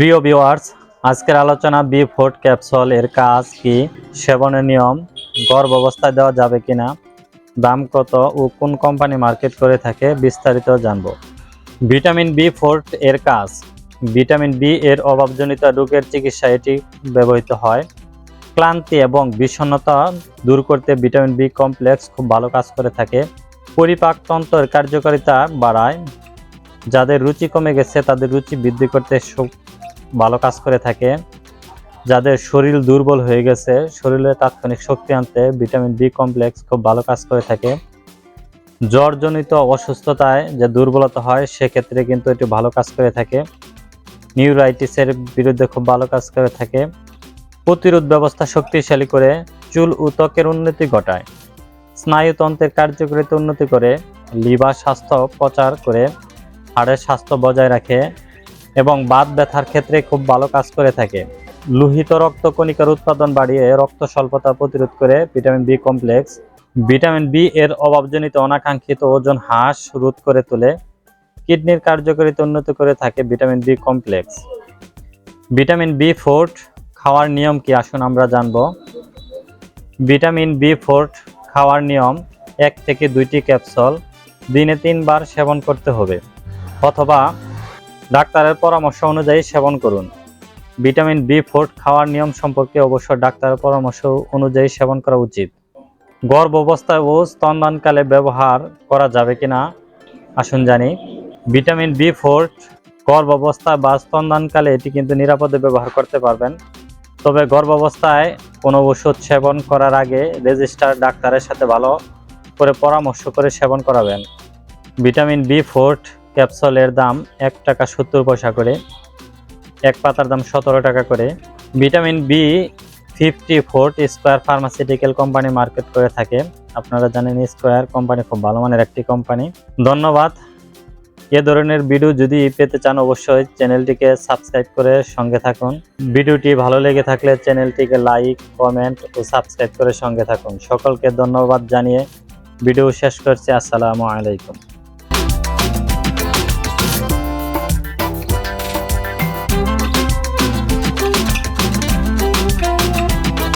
প্রিয় ভিউয়ার্স আজকের আলোচনা বি ফোর্ট ক্যাপসুল এর কাজ কি? সেবনের নিয়ম, গর্ভ অবস্থায় দেওয়া যাবে কিনা, দাম কত ও কোন কোম্পানি মার্কেট করে থাকে বিস্তারিত জানব। ভিটামিন বি ফোর্ট এর কাজ ভিটামিন বি এর অভাবজনিত রোগের চিকিৎসা এটি ব্যবহৃত হয়। ক্লান্তি এবং বিষণ্ণতা দূর করতে ভিটামিন বি কমপ্লেক্স খুব ভালো কাজ করে থাকে। পরিপাকতন্ত্রের কার্যকারিতা বাড়ায়, যাদের রুচি কমে গেছে তাদের রুচি বৃদ্ধি করতে ভালো কাজ করে থাকে। যাদের শরীর দুর্বল হয়ে গেছে, শরীরে তাৎক্ষণিক শক্তি আনতে ভিটামিন বি কমপ্লেক্স খুব ভালো কাজ করে থাকে। জ্বরজনিত অসুস্থতায় যে দুর্বলতা হয়, সেক্ষেত্রে কিন্তু এটি ভালো কাজ করে থাকে। নিউরাইটিসের বিরুদ্ধে খুব ভালো কাজ করে থাকে। প্রতিরোধ ব্যবস্থা শক্তিশালী করে চুল ও ত্বকের উন্নতি ঘটায়। স্নায়ুতন্ত্রের কার্যকারিতা উন্নতি করে, লিভার স্বাস্থ্য প্রচার করে, হাড়ের স্বাস্থ্য বজায় রাখে। এবং বাত ব্যথার ক্ষেত্রে খুব ভালো কাজ করে থাকে। লোহিত রক্ত কণিকার উৎপাদন বাড়িয়ে রক্ত স্বল্পতা প্রতিরোধ করে vitamin B complex. Vitamin B এর অভাবজনিত অনাকাঙ্ক্ষিত ওজন হ্রাস রোধ করে তোলে। কিডনির কার্যকারিতা উন্নত করে থাকে vitamin B complex. Vitamin B forte খাওয়ার নিয়ম কি আসুন আমরা জানব। ভিটামিন বি ফোর্ট খাওয়ার নিয়ম এক থেকে দুইটি ক্যাপসুল দিনে তিনবার সেবন করতে হবে। অথবা ডাক্তারের পরামর্শ অনুযায়ী সেবন করুন। ভিটামিন বি ফোর্ট খাওয়ার নিয়ম সম্পর্কে অবশ্য ডাক্তারের পরামর্শ অনুযায়ী সেবন করা উচিত। গর্ভ অবস্থায় ও স্তনদানকালে ব্যবহার করা যাবে কিনা? আসুন জানি। ভিটামিন বি ফোর্ট গর্ভ অবস্থায় বা স্তনদানকালে এটি কিন্তু নিরাপদে ব্যবহার করতে পারবেন। তবে গর্ভ অবস্থায় কোনো ওষুধ সেবন করার আগে রেজিস্টার ডাক্তারের সাথে ভালো করে পরামর্শ করে সেবন করাবেন। ভিটামিন বি ফোর্ট ক্যাপসুলের দাম এক টাকা সত্তর পয়সা করে, এক পাতার দাম সতেরো টাকা করে। Vitamin B fifty forte Square pharmaceutical company market করে থাকে। আপনারা জানেন স্কোয়ার কোম্পানি খুব ভালো মানের একটি কোম্পানি ধন্যবাদ। এ ধরনের ভিডিও যদি পেতে চান অবশ্যই চ্যানেলটিকে সাবস্ক্রাইব করে সঙ্গে থাকুন। ভিডিওটি ভালো লেগে থাকলে চ্যানেলটিকে লাইক কমেন্ট ও সাবস্ক্রাইব করে সঙ্গে থাকুন। সকলকে ধন্যবাদ জানিয়ে ভিডিও শেষ করছি। আসসালামু আলাইকুম।